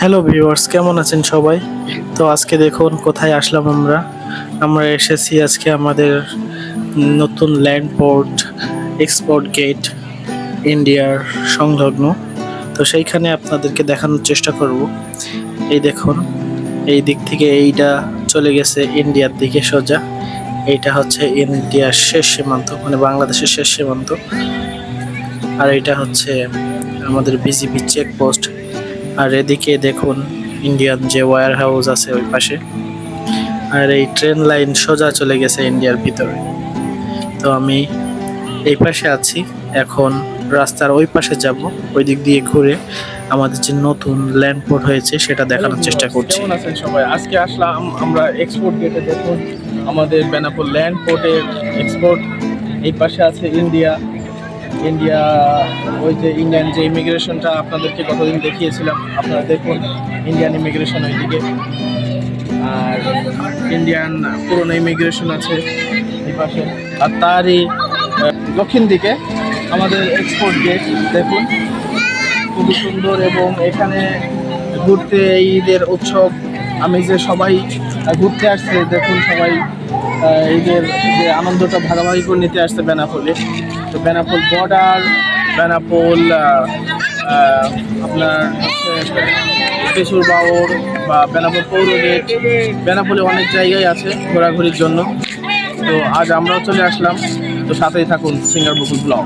Hello viewers কেমন আছেন সবাই? তো আজকে দেখুন কোথায় আসলাম আমরা। আমরা এসেছি আজকে আমাদের নতুন ল্যান্ড পোর্ট এক্সপোর্ট গেট ইন্ডিয়ার সংলগ্ন। তো সেইখানে আপনাদেরকে দেখানোর চেষ্টা করব। এই দেখুন, এই দিক থেকে এইটা চলে গেছে ইন্ডিয়ার দিকে সোজা। এইটা হচ্ছে ইন্ডিয়ার শেষ সীমান্ত মানে বাংলাদেশের শেষ সীমান্ত। আর এটা হচ্ছে আমাদের বিজিবি চেকপোস্ট আর এদিকে দেখুন ইন্ডিয়ান যে ওয়্যার হাউস আছে ওই পাশে। আর এই ট্রেন লাইন সোজা চলে গেছে ইন্ডিয়ার ভিতরে। তো আমি এই পাশে আছি। এখন রাস্তার ওই পাশে যাব, ওই দিক দিয়ে ঘুরে আমাদের যে নতুন ল্যান্ড পোর্ট হয়েছে, সেটা দেখানোর চেষ্টা করছি সবাই? আজকে আসলাম, আমরা এক্সপোর্ট গেটে দেখুন, আমাদের বেনাপুর ল্যান্ড পোর্টের এক্সপোর্ট এই পাশে আছে ইন্ডিয়া ইন্ডিয়া ওই যে ইন্ডিয়ান যে ইমিগ্রেশনটা আপনাদেরকে কতদিন দেখিয়েছিলাম, আপনারা দেখুন ইন্ডিয়ান ইমিগ্রেশন ওইদিকে। আর ইন্ডিয়ান পুরনো ইমিগ্রেশন আছে এই পাশে। আর তারই দক্ষিণ দিকে আমাদের এক্সপোর্ট গেট দেখুন। খুবই সুন্দর এবং এখানে ঘুরতে ঈদের উৎসব, আমি যে সবাই ঘুরতে আসছে, দেখুন সবাই ঈদের যে আনন্দটা ভাগাভাগি করে নিতে আসছে বেনাপোলে। তো বেনাপোল বর্ডার বেনাপোল আপনার পেশুর বাউর বা বেনাপোল পৌর গেট। বেনাপোলে অনেক জায়গায় আছে ঘোরাঘুরির জন্য। তো আজ আমরাও চলে আসলাম। তো সাথেই থাকুন সিঙ্গার বকুল ব্লগ।